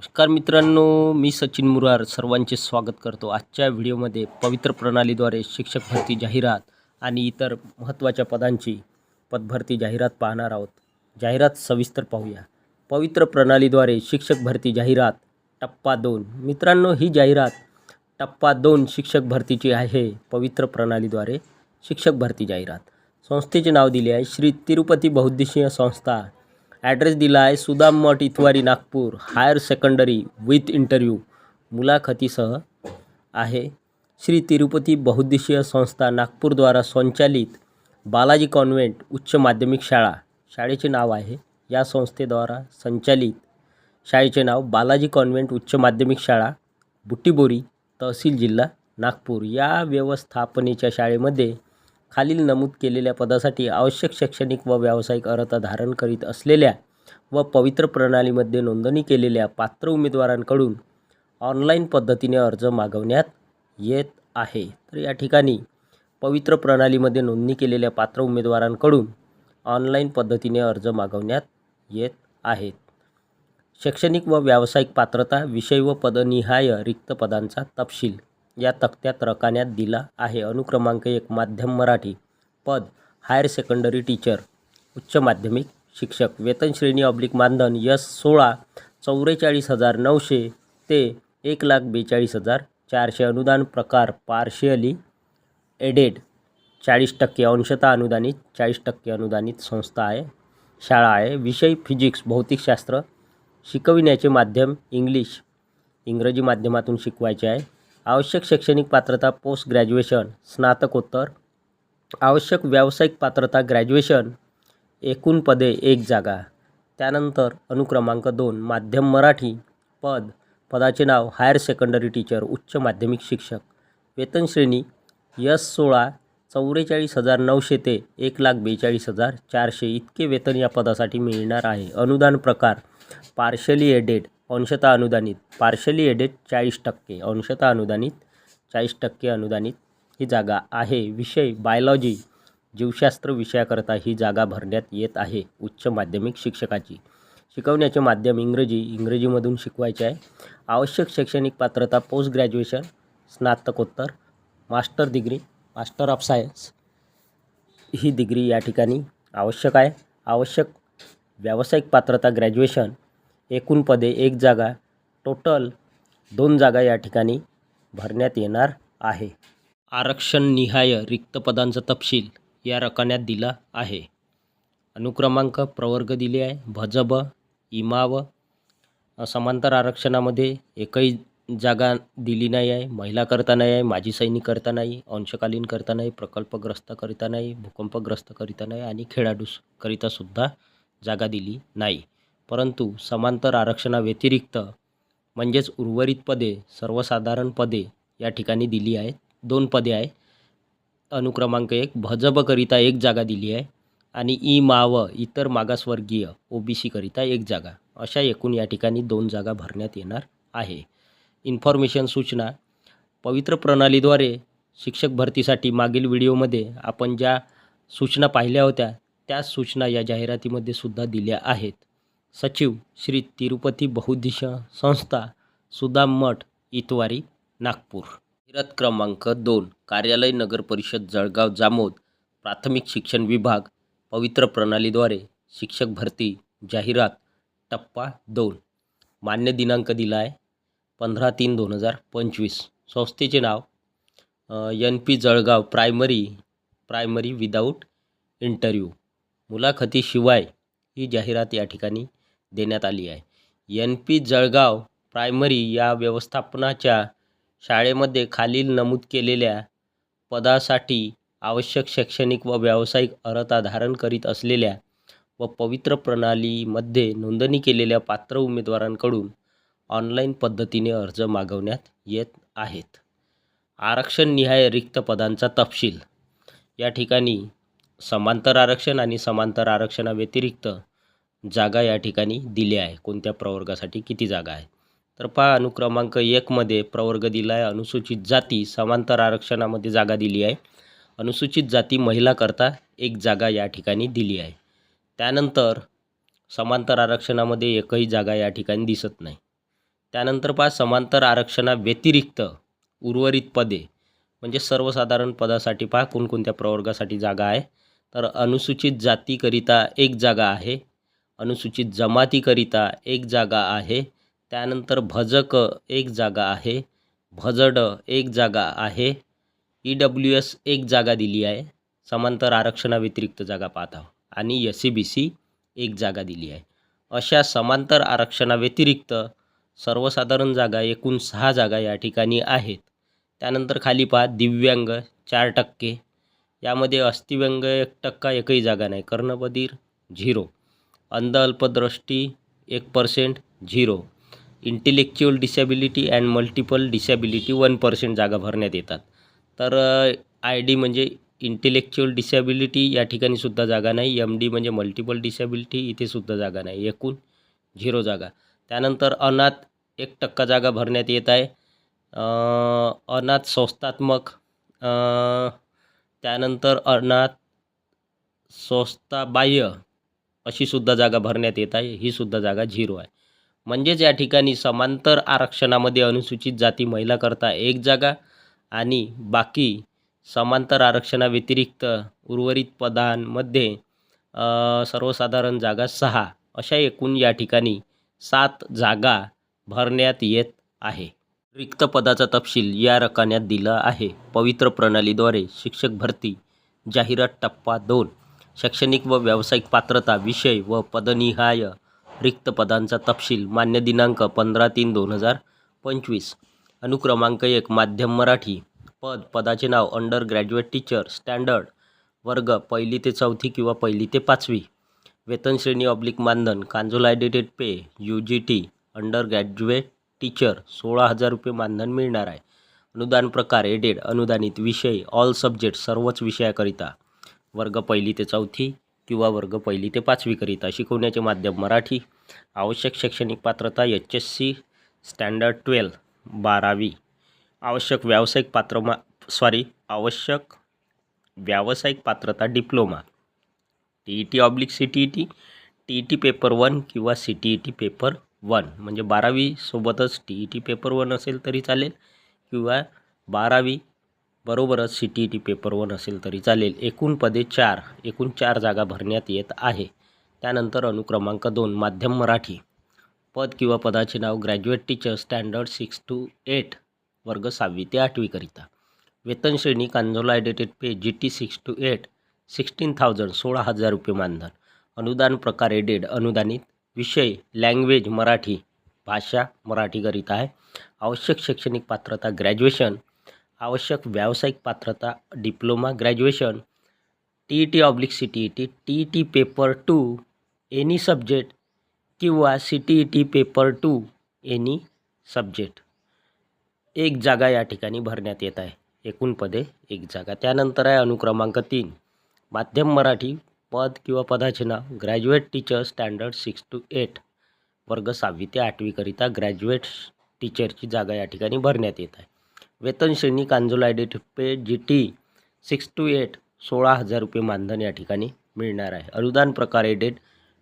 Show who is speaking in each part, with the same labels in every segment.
Speaker 1: नमस्कार मित्रांनो मी सचिन मुरार सर्वांचे स्वागत करतो आजच्या व्हिडिओमध्ये पवित्र प्रणालीद्वारे शिक्षक भरती जाहिरात आणि इतर महत्त्वाच्या पदांची पदभरती जाहिरात पाहणार आहोत. जाहिरात सविस्तर पाहूया. पवित्र प्रणालीद्वारे शिक्षक भरती जाहिरात टप्पा दोन. मित्रांनो ही जाहिरात टप्पा दोन शिक्षक भरतीची आहे पवित्र प्रणालीद्वारे शिक्षक भरती जाहिरात. संस्थेचे नाव दिले आहे श्री तिरुपती बहुद्देशीय संस्था ॲड्रेस दिला आहे सुदाम मठ Itwari Nagpur higher secondary with interview मुलाखतीसह आहे श्री तिरुपती बहुद्देशीय संस्था नागपूरद्वारा संचालित बालाजी कॉन्व्हेंट उच्च माध्यमिक शाळा. शाळेचे नाव आहे या संस्थेद्वारा संचालित. शाळेचे नाव बालाजी कॉन्व्हेंट उच्च माध्यमिक शाळा बुट्टीबोरी तहसील जिल्हा नागपूर. या व्यवस्थापनेच्या शाळेमध्ये खालील नमूद केलेल्या पदासाठी आवश्यक शैक्षणिक व व्यावसायिक अर्हता धारण करीत असलेल्या व पवित्र प्रणालीमध्ये नोंदणी केलेल्या पात्र उमेदवारांकडून ऑनलाईन पद्धतीने अर्ज मागवण्यात येत आहे. तर या ठिकाणी पवित्र प्रणालीमध्ये नोंदणी केलेल्या पात्र उमेदवारांकडून ऑनलाईन पद्धतीने अर्ज मागवण्यात येत आहेत. शैक्षणिक व व्यावसायिक पात्रता विषय व पदनिहाय रिक्त पदांचा तपशील या तक्त्यात रकान्यात दिला आहे. अनुक्रमांक एक माध्यम मराठी. पद हायर सेकंडरी टीचर. उच्च माध्यमिक शिक्षक. वेतन श्रेणी ऑब्लिक मानधन यस सोळा चौवेचाळीस हजार नऊशे ते एक लाख बेचाळीस हजार चारशे अनुदान प्रकार पार्शियली एडेड चाळीस टक्के अंशतः अनुदानित चाळीस टक्के अनुदानित संस्था आहे शाळा आहे. विषय फिजिक्स भौतिकशास्त्र शिकविण्याचे माध्यम इंग्लिश इंग्रजी माध्यमातून शिकवायचे आहे. आवश्यक शैक्षणिक पात्रता पोस्ट ग्रॅज्युएशन स्नातकोत्तर आवश्यक व्यावसायिक पात्रता ग्रॅज्युएशन एकूण पदे एक जागा. त्यानंतर अनुक्रमांक दोन माध्यम मराठी पद पदाचे नाव हायर सेकंडरी टीचर उच्च माध्यमिक शिक्षक. वेतन श्रेणी यस सोळा चौवेचाळीस हजार नऊशे ते एक लाख बेचाळीस हजार चारशे इतके वेतन या पदासाठी मिळणार आहे. अनुदान प्रकार पार्शली एडेड अंशतः अनुदानित. पार्शली एडेड चाळीस टक्के. अंशतः अनुदानित चाळीस टक्के अनुदानित ही जागा आहे. विषय बायोलॉजी जीवशास्त्र विषयाकरता ही जागा भरण्यात येत आहे. उच्च माध्यमिक शिक्षकाची. शिकवण्याचे माध्यम इंग्रजी. इंग्रजीमधून शिकवायचे आहे. आवश्यक शैक्षणिक पात्रता पोस्ट ग्रॅज्युएशन स्नातकोत्तर master degree master of science he degree या ठिकाणी आवश्यक आहे. आवश्यक व्यावसायिक पात्रता ग्रॅज्युएशन एकूण पदे एक जागा टोटल दोन जागा या ठिकाणी भरण्यात येणार आहे. आरक्षण निहाय रिक्त पदांचा तपशील या रकान्यात दिला आहे. अनुक्रमांक प्रवर्ग दिले आहे. भजब इमाव समांतर आरक्षणामध्ये एकही जागा दिली नाही आहे. महिला करता नाही आहे माजी सैनिककरता नाही अंशकालीन करता नाही प्रकल्पग्रस्त करिता नाही भूकंपग्रस्त करिता नाही आणि खेळाडूकरिता सुद्धा जागा दिली नाही. परंतु समांतर आरक्षणाव्यतिरिक्त म्हणजेच उर्वरित पदे सर्वसाधारण पदे या ठिकाणी दिली आहेत. दोन पदे आहे अनुक्रमांक एक भजबकरिता एक जागा दिली आहे आणि ई माव इतर मागासवर्गीय ओ बी सीकरिता एक जागा. अशा एकूण या ठिकाणी दोन जागा भरण्यात येणार आहे. इन्फॉर्मेशन सूचना. पवित्र प्रणालीद्वारे शिक्षक भरतीसाठी मागील व्हिडिओमध्ये आपण ज्या सूचना पाहिल्या होत्या त्याच सूचना या जाहिरातीमध्ये सुद्धा दिल्या आहेत. सचिव श्री तिरुपती बहुद्देशीय संस्था सुदाम मठ इतवारी नागपूर. फिरत क्रमांक दोन कार्यालय नगर परिषद जळगाव जामोद प्राथमिक शिक्षण विभाग पवित्र प्रणालीद्वारे शिक्षक भरती जाहिरात टप्पा दोन. मान्य दिनांक दिला आहे पंधरा तीन दोन हजार पंचवीस. संस्थेचे नाव N P Jalgaon primary primary without interview. मुलाखतीशिवाय ही जाहिरात या ठिकाणी देण्यात आली आहे. एन. पी. जळगाव प्रायमरी या व्यवस्थापनाच्या शाळेमध्ये खालील नमूद केलेल्या पदासाठी आवश्यक शैक्षणिक व व्यावसायिक अर्हता धारण करीत असलेल्या व पवित्र प्रणालीमध्ये नोंदणी केलेल्या पात्र उमेदवारांकडून ऑनलाईन पद्धतीने अर्ज मागवण्यात येत आहेत. आरक्षणनिहाय रिक्त पदांचा तपशील. या ठिकाणी समांतर आरक्षण आणि समांतर आरक्षणाव्यतिरिक्त जागा या ठिकाणी दिल्या आहे. कोणत्या प्रवर्गासाठी किती जागा आहे? तर पहा अनुक्रमांक एकमध्ये प्रवर्ग दिला आहे अनुसूचित जाती समांतर आरक्षणामध्ये जागा दिली आहे. अनुसूचित जाती महिलाकरता एक जागा या ठिकाणी दिली आहे. त्यानंतर समांतर आरक्षणामध्ये एकही जागा या ठिकाणी दिसत नाही. त्यानंतर पहा समांतर आरक्षणाव्यतिरिक्त उर्वरित पदे म्हणजे सर्वसाधारण पदासाठी पहा कोणकोणत्या प्रवर्गासाठी जागा आहे? तर अनुसूचित जातीकरिता एक जागा आहे. अनुसूचित जमातीकरिता एक जागा आहे. त्यानंतर भजक एक जागा आहे. भजड एक जागा आहे. ई डब्ल्यू एस एक जागा दिली आहे. समांतर आरक्षणाव्यतिरिक्त जागा पाहत आहोत. आणि एस सी बी सी एक जागा दिली आहे. अशा समांतर आरक्षणाव्यतिरिक्त सर्वसाधारण जागा एकूण सहा जागा या ठिकाणी आहेत. त्यानंतर खाली पहा दिव्यांग चार टक्के. यामध्ये अस्थिव्यंग एक टक्का एकही जागा नाही. कर्णबधीर झिरो. अंध अल्पदृष्टी एक percent zero intellectual disability and multiple disability one percent जागा भरण्यात येतात. तर आय डी म्हणजे इंटेलेक्च्युअल डिसॅबिलिटी या ठिकाणी सुद्धा जागा नाही. एम डी म्हणजे मल्टिपल डिसॅबिलिटी इथे सुद्धा जागा नाही. एकूण झिरो जागा. त्यानंतर अनाथ एक टक्का जागा भरण्यात येत आहे. अनाथ संस्थात्मक त्यानंतर अनाथ संस्थाबाह्य अशी सुद्धा जागा भरण्यात येत आहे ही सुद्धा जागा झिरो आहे. म्हणजेच या ठिकाणी समांतर आरक्षणामध्ये अनुसूचित जाती महिलाकरता एक जागा आणि बाकी समांतर आरक्षणाव्यतिरिक्त उर्वरित पदांमध्ये सर्वसाधारण जागा सहा अशा एकूण या ठिकाणी सात जागा भरण्यात येत आहे. रिक्त पदाचा तपशील या रकान्यात दिला आहे. पवित्र प्रणालीद्वारे शिक्षक भरती जाहिरात टप्पा दोन. शैक्षणिक व व्यावसायिक पात्रता विषय व पदनिहाय रिक्त पदांचा तपशील मान्य दिनांक पंधरा तीन दोन हजार पंचवीस. अनुक्रमांक एक माध्यम मराठी. पद पदाचे नाव अंडर ग्रॅज्युएट टीचर स्टँडर्ड. वर्ग पहिली ते चौथी किंवा पहिली ते पाचवी. वेतन श्रेणी ऑब्लिक मानधन. Consolidated pay U G T. Under graduate teacher सोळा हजार रुपये मानधन मिळणार आहे. अनुदान प्रकार एडेड अनुदानित विषय ऑल सब्जेक्ट सर्वच विषयाकरिता. वर्ग पहिली ते चौथी किंवा वर्ग पहिली ते पाचवीकरिता शिकवण्याचे माध्यम मराठी. आवश्यक शैक्षणिक पात्रता H S C standard twelve बारावी. आवश्यक व्यावसायिक पात्रमा सॉरी आवश्यक व्यावसायिक पात्रता diploma. T E T oblique C T E T T E T paper one किंवा C T E T paper one म्हणजे बारावीसोबतच T E T paper one असेल तरी चालेल किंवा बारावी बरोबरच C T E T paper one असेल तरी चालेल. एकूण पदे चार. एकूण चार जागा भरण्यात येत आहे. त्यानंतर अनुक्रमांक दोन माध्यम मराठी. पद किंवा पदाचे नाव graduate teacher standard six to eight वर्ग सहावी ते आठवीकरिता वेतन श्रेणी consolidated pay G T six to eight sixteen thousand सोळा हजार रुपये मानधन. अनुदान प्रकार एडेड अनुदानित विषय लँग्वेज मराठी भाषा मराठीकरिता आहे. आवश्यक शैक्षणिक पात्रता ग्रॅज्युएशन आवश्यक व्यावसायिक पात्रता diploma graduation T E T oblique C T E T T E T paper two any subject किंवा C T E T paper two any subject. एक जागा या ठिकाणी भरण्यात येत आहे. एकूण पदे एक जागा. त्यानंतर आहे अनुक्रमांक तीन. माध्यम मराठी पद किंवा पदाचे नाव graduate teacher standard six to eight. वर्ग सहावी ते आठवीकरिता ग्रॅज्युएट टीचरची जागा या ठिकाणी भरण्यात येत आहे. वेतन श्रेणी consolidate pay G T six to eight सोळा हजार रुपये मानधन या ठिकाणी मिळणार आहे. अनुदान प्रकार एडेड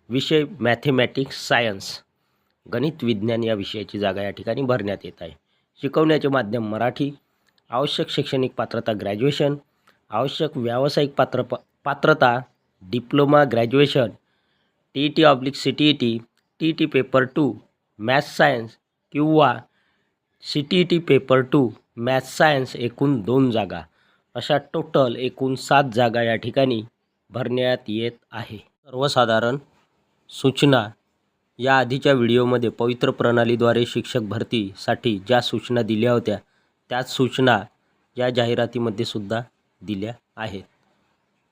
Speaker 1: विषय मॅथेमॅटिक्स सायन्स गणित विज्ञान या विषयाची जागा या ठिकाणी भरण्यात येत आहे. शिकवण्याचे माध्यम मराठी आवश्यक शैक्षणिक पात्रता ग्रॅज्युएशन आवश्यक व्यावसायिक पात्र पात्रता diploma graduation T E T oblique C T E T T E T paper two maths science किंवा C T E T paper two maths science एकूण दोन जागा अशा टोटल एकूण सात जागा या ठिकाणी भरण्यात येत आहे. सर्वसाधारण सूचना या आधीच्या व्हिडिओमध्ये पवित्र प्रणालीद्वारे शिक्षक भरतीसाठी ज्या सूचना दिल्या होत्या त्याच सूचना या जाहिरातीमध्ये सुद्धा दिल्या आहेत.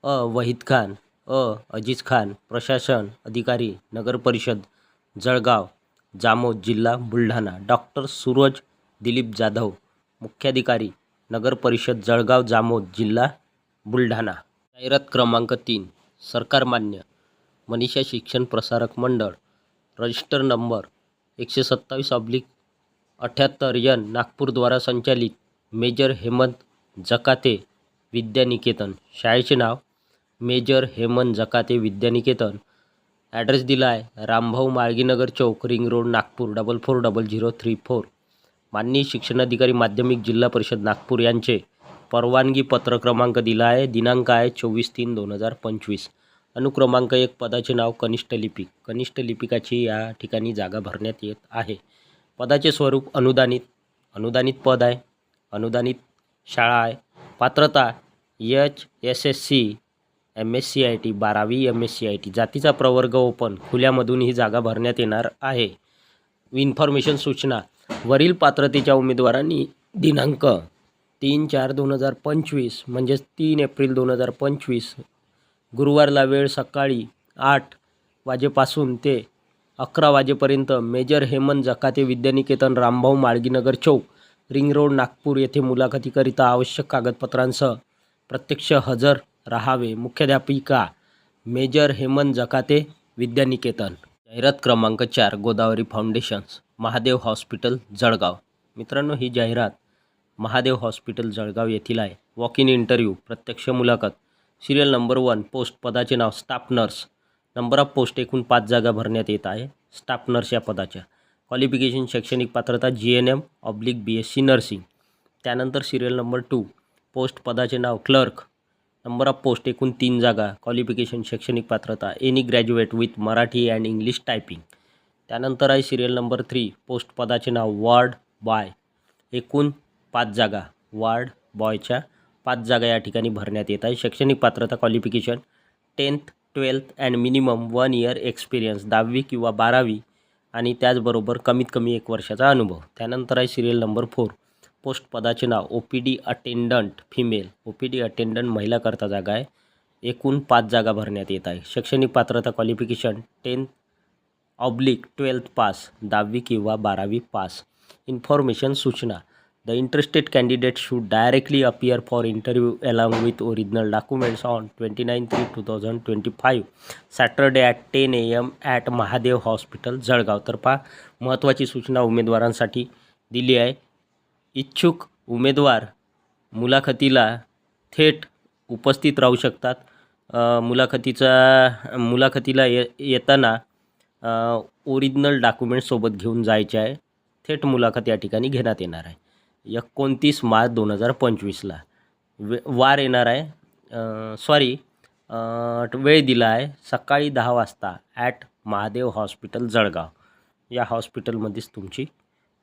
Speaker 1: अ. वहीद खान अ. अजीज खान प्रशासन अधिकारी नगरपरिषद जळगाव जामोद जिल्हा बुलढाणा डॉक्टर सूरज दिलीप जाधव मुख्याधिकारी नगरपरिषद जळगाव जामोद जिल्हा बुलढाणा. जाहिरात क्रमांक तीन सरकार मान्य मनीषा शिक्षण प्रसारक मंडळ रजिस्टर नंबर एकशे सत्तावीस ऑब्लिक अठ्याहत्तर यन नागपूरद्वारा संचालित मेजर हेमंत जकाते विद्यानिकेतन. शाळेचे नाव मेजर हेमंत जकाते विद्यानिकेतन. ॲड्रेस दिला आहे रामभाऊ माळगीनगर चौक ring road Nagpur double four double zero three four माननीय शिक्षणाधिकारी माध्यमिक जिल्हा परिषद नागपूर यांचे परवानगी पत्र क्रमांक दिला आहे दिनांक आहे चोवीस तीन दोन हजार पंचवीस. अनुक्रमांक एक पदाचे नाव कनिष्ठ लिपिक कनिष्ठ लिपिकाची या ठिकाणी जागा भरण्यात येत आहे. पदाचे स्वरूप अनुदानित अनुदानित पद आहे. अनुदानित शाळा आहे. पात्रता H S S C M S C I T बारावी M S C I T. जातीचा प्रवर्ग ओपन. खुल्यामधून ही जागा भरण्यात येणार आहे. इन्फॉर्मेशन सूचना. वरील पात्रतेच्या उमेदवारांनी दिनांक तीन चार दोन हजार पंचवीस म्हणजेच तीन एप्रिल दोन हजार पंचवीस गुरुवारला वेळ सकाळी आठ वाजेपासून ते अकरा वाजेपर्यंत मेजर हेमंत जकाते विद्यानिकेतन रामभाऊ माळगीनगर चौक रिंग रोड नागपूर येथे मुलाखतीकरिता आवश्यक कागदपत्रांसह प्रत्यक्ष हजर राहावे. मुख्याध्यापिका मेजर हेमंत जकाते विद्यानिकेतन. जाहिरात क्रमांक चार गोदावरी फाउंडेशन्स. महादेव हॉस्पिटल जळगाव. मित्रांनो ही जाहिरात महादेव हॉस्पिटल जळगाव येथील आहे. वॉक इन इंटरव्ह्यू प्रत्यक्ष मुलाखत. सिरियल नंबर वन पोस्ट पदाचे नाव staff nurse number of post एकूण पाच जागा भरण्यात येत आहे. स्टाफ नर्स या पदाच्या. क्वालिफिकेशन शैक्षणिक पात्रता G N M oblique B S C nursing त्यानंतर सिरियल नंबर टू पोस्ट पदाचे नाव क्लर्क नंबर ऑफ पोस्ट एकूण तीन जागा. क्वालिफिकेशन शैक्षणिक पात्रता. Any graduate with Marathi and English typing त्यानंतर आहे सिरियल नंबर थ्री पोस्ट पदाचे नाव वॉर्ड बॉय एकूण पाच जागा वार्ड बॉयच्या पाच जागा या ठिकाणी भरण्यात येत आहे. शैक्षणिक पात्रता qualification tenth twelfth and minimum one year experience दहावी किंवा बारावी आणि त्याचबरोबर कमीत कमी एक वर्षाचा अनुभव. त्यानंतर आहे सिरियल नंबर फोर पोस्ट पदाचे नाव O P D attendant female O P D attendant महिलाकरता जागा आहे. एकूण पाच जागा भरण्यात येत आहे. शैक्षणिक पात्रता qualification tenth oblique twelfth pass दहावी किंवा बारावी पास इन्फॉर्मेशन सूचना. The interested candidate should directly appear for interview along with original documents on twenty nine three two thousand twenty five Saturday at ten A M at Mahadev hospital Jalgaon. तर पहा महत्त्वाची सूचना उमेदवारांसाठी दिली आहे. इच्छुक उमेदवार मुलाखतीला थेट उपस्थित राहू शकतात. मुलाखतीचा मुलाखतीला ये येताना ओरिजिनल डॉक्युमेंट सोबत घेऊन जायचे आहे. थेट मुलाखत या ठिकाणी घेण्यात येणार आहे. एकोणतीस मार्च दोन हजार पंचवीसला वे वार येणार आहे. सॉरी वेळ दिला आहे. सकाळी दहा वाजता ॲट महादेव हॉस्पिटल जळगाव. या हॉस्पिटलमध्येच तुमची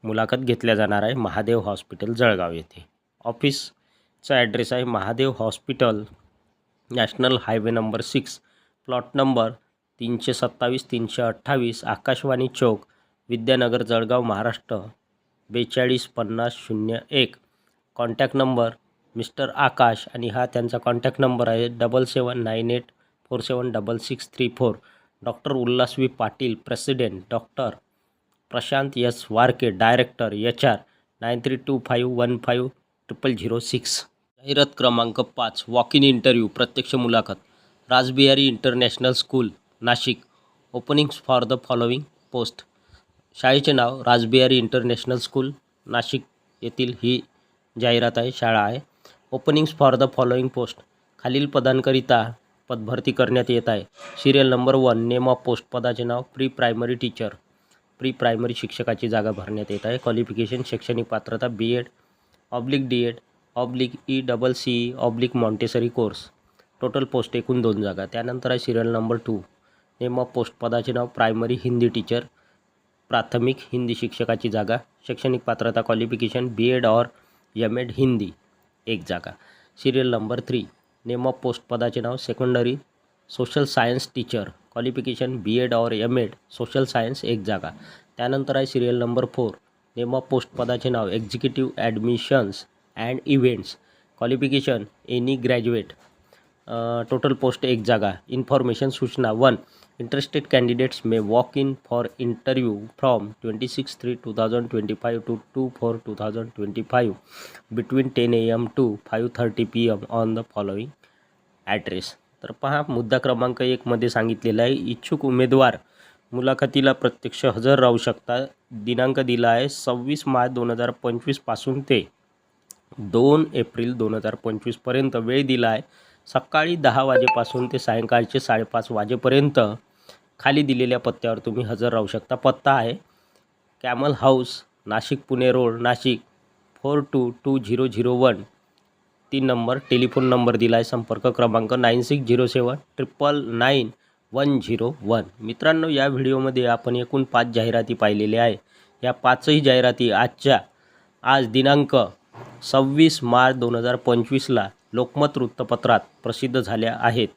Speaker 1: मुलाखत घेतल्या जाणार आहे. महादेव हॉस्पिटल जळगाव येथे. ऑफिसचा ॲड्रेस आहे Mahadev hospital national highway number six plot number तीनशे सत्तावीस तीनशे अठ्ठावीस आकाशवाणी चौक विद्यानगर जळगाव महाराष्ट्र. बेचाळीस पन्नास शून्य एक. कॉन्टॅक्ट नंबर मिस्टर आकाश आणि हा त्यांचा कॉन्टॅक्ट नंबर आहे double seven nine eight four seven double six three four. Doctor Ulhasvi Patil president. Doctor Prashant S Varke director. H R nine three two five one five triple zero six. जाहिरात क्रमांक पाच walk in interview प्रत्यक्ष मुलाखत. Rajbihari international school. Nashik. Openings for the following post शाळेचे नाव Rajbihari international school Nashik येथील ही जाहिरात आहे शाळा आहे. Openings for the following post खालील पदांकरिता पदभरती करण्यात येत आहे. Serial number one name of post पदाचे नाव pre primary teacher pre primary शिक्षकाची जागा भरण्यात येत आहे. क्वालिफिकेशन शैक्षणिक पात्रता B Ed oblique D Ed oblique E double C E oblique Montessori course total post एकूण दोन जागा. त्यानंतर आहे serial number two name of post पदाचे नाव प्रायमरी हिंदी टीचर प्राथमिक हिंदी शिक्षकाची जागा शैक्षणिक पात्रता क्वालिफिकेशन बी एड और एम एड हिंदी एक जागा. Serial number three name of post पदाचे नाव secondary social science teacher qualification B Ed और एम एड सोशल सायन्स एक जागा. त्यानंतर आहे serial number four name of post पदाचे नाव executive admissions and events qualification any graduate total post एक जागा. Information सूचना one interested candidates may walk in for interview from twenty six three two thousand twenty five to two four two thousand twenty five between ten A M to five thirty P M on the following address तर पहा मुद्दा क्रमांक एकमध्ये सांगितलेला आहे. इच्छुक उमेदवार मुलाखतीला प्रत्यक्ष हजर राहू शकता. दिनांक दिला आहे सव्वीस मार्च दोन हजार पंचवीसपासून ते दोन एप्रिल दोन हजार पंचवीसपर्यंत वेळ दिला आहे सकाळी दहा वाजेपासून ते सायंकाळचे साडेपाच वाजेपर्यंत. खाली दिलेल्या पत्त्यावर तुम्ही हजर राहू शकता. पत्ता आहे camel house Nashik Pune road Nashik four two two zero zero one. तीन नंबर टेलिफोन नंबर दिला आहे संपर्क क्रमांक nine six zero seven triple nine one zero one. मित्रांनो या व्हिडिओमध्ये आपण एकूण पाच जाहिराती पाहिलेल्या आहे या पाचही जाहिराती आजच्या आज दिनांक सव्वीस मार्च दोन हजार पंचवीसला लोकमत वृत्तपत्रात प्रसिद्ध झाल्या आहेत.